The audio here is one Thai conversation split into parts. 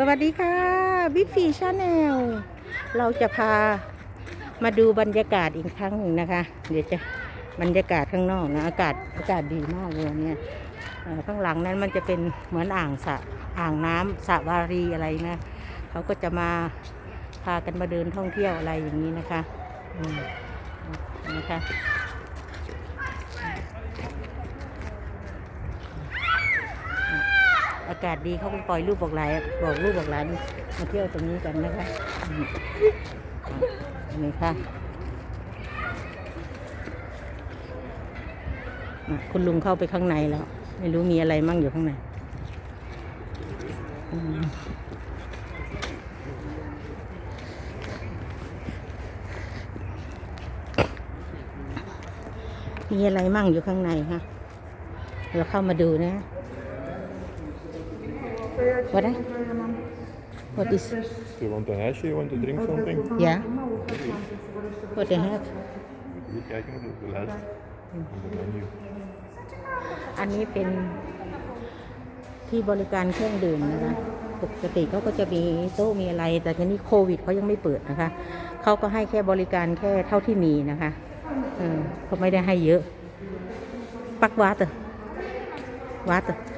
สวัสดีค่ะบิ๊กฟีชาแนลเราจะพามาดูบรรยากาศอีกครั้งหนึ่งนะคะ เดี๋ยวจะบรรยากาศข้างนอกนะอากาศอากาศดีมากเลยเนี่ยข้างหลังนั้นมันจะเป็นเหมือนอ่างสระอ่างน้ำสระวารีอะไรนะเขาก็จะมาพากันมาเดินท่องเที่ยวอะไรอย่างนี้นะคะอืมนะคะ อากาศดีเขาก็ปล่อยลูกบอกหลานบอกลูกบอกหลานมาเที่ยวตรงนี้กันนะคะนี่ค่ะคุณลุงเข้าไปข้างในแล้ว ไม่รู้มีอะไรมั่งอยู่ข้างในมมีอะไรมั่งอยู่ข้างในคะเราเข้ามาดูนะ What? eh? What is? Do you want a hash? You want to drink something? Yeah. What they have? Even kijken op de lijst. Op de menu. อันนี้เป็นที่บริการเครื่องดื่มนะคะ ปกติเขาก็จะมีโต๊ะมีอะไร แต่ทีนี้โควิดเขายังไม่เปิดนะคะ เขาก็ให้แค่บริการแค่เท่าที่มีนะคะเออเขาไม่ได้ให้เยอะ ปักวัดอะวัดอะอืมอ่า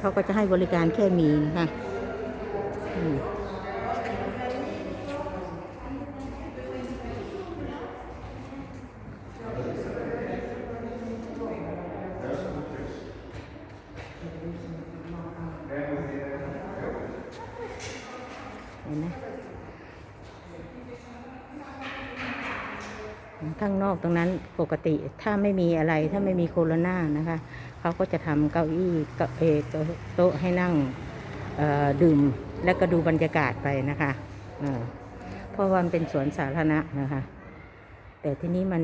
เขาก็จะให้บริการแค่มีนะคะอืมเห็นไหม ข้างนอกตรงนั้นปกติถ้าไม่มีอะไรถ้าไม่มีโคโรนานะคะ เขาก็จะทำเก้าอี้เก้าเอโต๊ะให้นั่งดื่มแล้วก็ดูบรรยากาศไปนะคะเพราะวันเป็นสวนสาธารณะนะคะ แต่ที่นี้มัน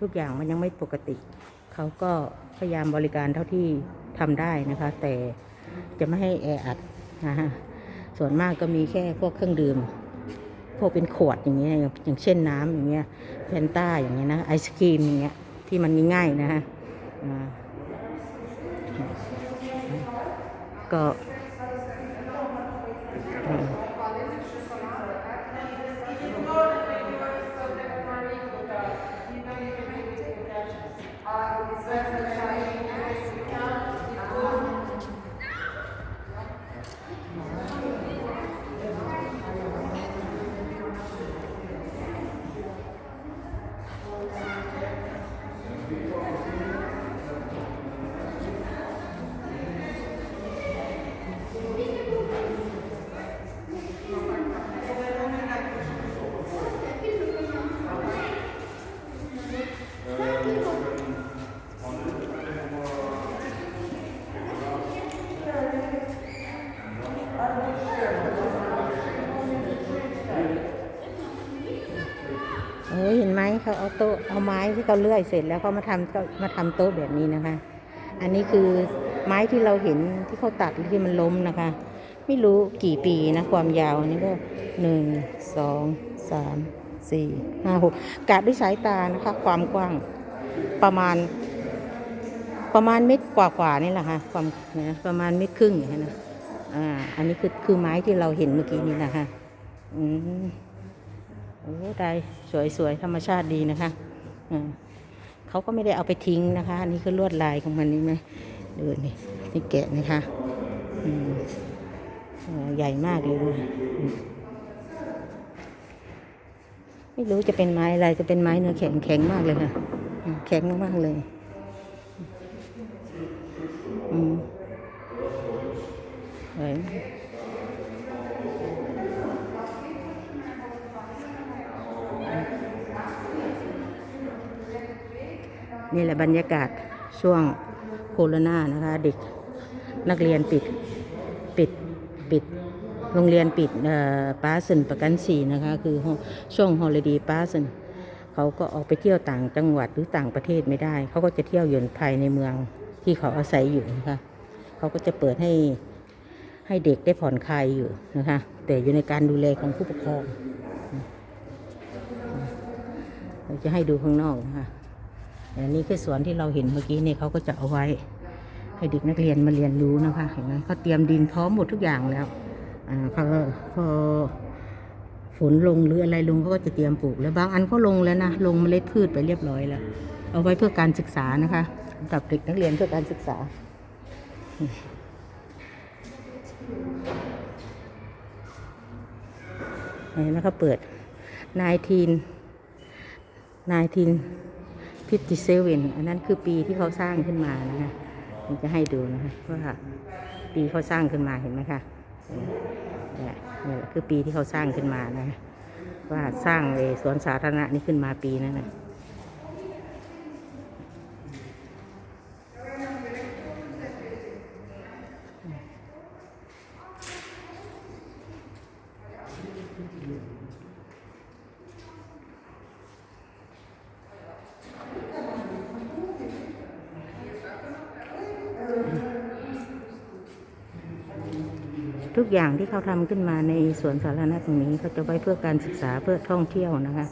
ทุกอย่างมันยังไม่ปกติ เขาก็พยายามบริการเท่าที่ทำได้นะคะ แต่จะไม่ให้แออัดนะคะส่วนมากก็มีแค่พวกเครื่องดื่ม วกเป็นขวดอย่างเงี้ยอย่างเช่นน้ำอย่างเงี้ยแฟนต้าอย่างเงี้ยนะไอศครีมอย่างเงี้ยที่มันง่ายๆนะฮะก็ เขาเอาโต๊ะเอาไม้ที่เขาเลื่อยเสร็จแล้วเขามาทำก็มาทำโต๊ะแบบนี้นะคะ อันนี้คือไม้ที่เราเห็นที่เขาตัดที่มันล้มนะคะ ไม่รู้กี่ปีนะความยาวอันนี้ก็หนึ่งสองสามสี่ห้าหกกะด้วยสายตานะคะ ความกว้างประมาณ ประมาณเม็ดกว่าๆนี่แหละค่ะความนะประมาณเม็ดครึ่งอย่างนี้นะอ่าอันนี้คือคือไม้ที่เราเห็นเมื่อกี้นี้นะคะอืม โอ้ได้สวยๆธรรมชาติดีนะคะเขาก็ไม่ได้เอาไปทิ้งนะคะ อันนี้คือลวดลายของมันนี่ไหมดูนี่นี่แกะนะคะอืมอ่าใหญ่มากเลยนะไม่รู้จะเป็นไม้อะไรจะเป็นไม้เนื้อแข็งแข็งมากเลยค่ะแข็งมากๆเลยอืมสวย นี่แหละบรรยากาศช่วงโคโรนานะคะ เด็กนักเรียนปิดปิดปิด โรงเรียนปิดป้าสันประกันสีนะคะ คือช่วงฮอลิเดย์ป้าสันเขาก็ออกไปเที่ยวต่างจังหวัดหรือต่างประเทศไม่ได้ เขาก็จะเที่ยวอยู่ภายในเมืองที่เขาอาศัยอยู่นะคะเขาก็จะเปิดให้ให้เด็กได้ผ่อนคลายอยู่นะคะ แต่อยู่ในการดูแลของผู้ปกครองเราจะให้ดูข้างนอกนะคะ อันนี้คือสวนที่เราเห็นเมื่อกี้เนี่ยเขาก็จะเอาไว้ ให้เด็กนักเรียนมาเรียนรู้นะคะเห็นไหมเขาเตรียมดินพร้อมหมดทุกอย่างแล้วอ่าเขาพอฝนลงหรืออะไรลงเขาก็จะเตรียมปลูกแล้วบางอันก็ลงแล้วนะลงเมล็ดพืชไปเรียบร้อยแล้ว เอาไว้เพื่อการศึกษานะคะสำหรับเด็กนักเรียนเพื่อการศึกษาเห็นไหมเขาเปิดนายทินนายทิน 19 1957อันนั้นคือปีที่เขาสร้างขึ้นมานะคะผมจะให้ดูนะคะว่าปีเขาสร้างขึ้นมาเห็นไหมคะเนี่ยนี่แหละคือปีที่เขาสร้างขึ้นมานะว่าสร้างเลยสวนสาธารณะนี้ขึ้นมาปีนั้นนะ ทุกอย่างที่เขาทำขึ้นมาในสวนสาธารณะตรงนี้เขาจะไว้เพื่อการศึกษาเพื่อท่องเที่ยวนะคะ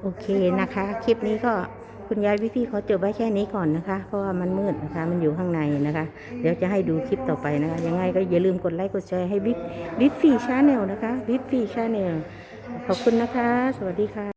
โอเคนะคะ คลิปนี้ก็คุณยายพี่พี่ๆเขาจบไว้แค่นี้ก่อนนะคะ เพราะว่ามันมืดนะคะ มันอยู่ข้างในนะคะ เดี๋ยวจะให้ดูคลิปต่อไปนะคะ ยังไงก็อย่าลืมกดไลค์กดแชร์ให้บิ๊กบิ๊กฟีชาแนลนะคะบิ๊กฟีชาแนลขอบคุณนะคะ สวัสดีค่ะ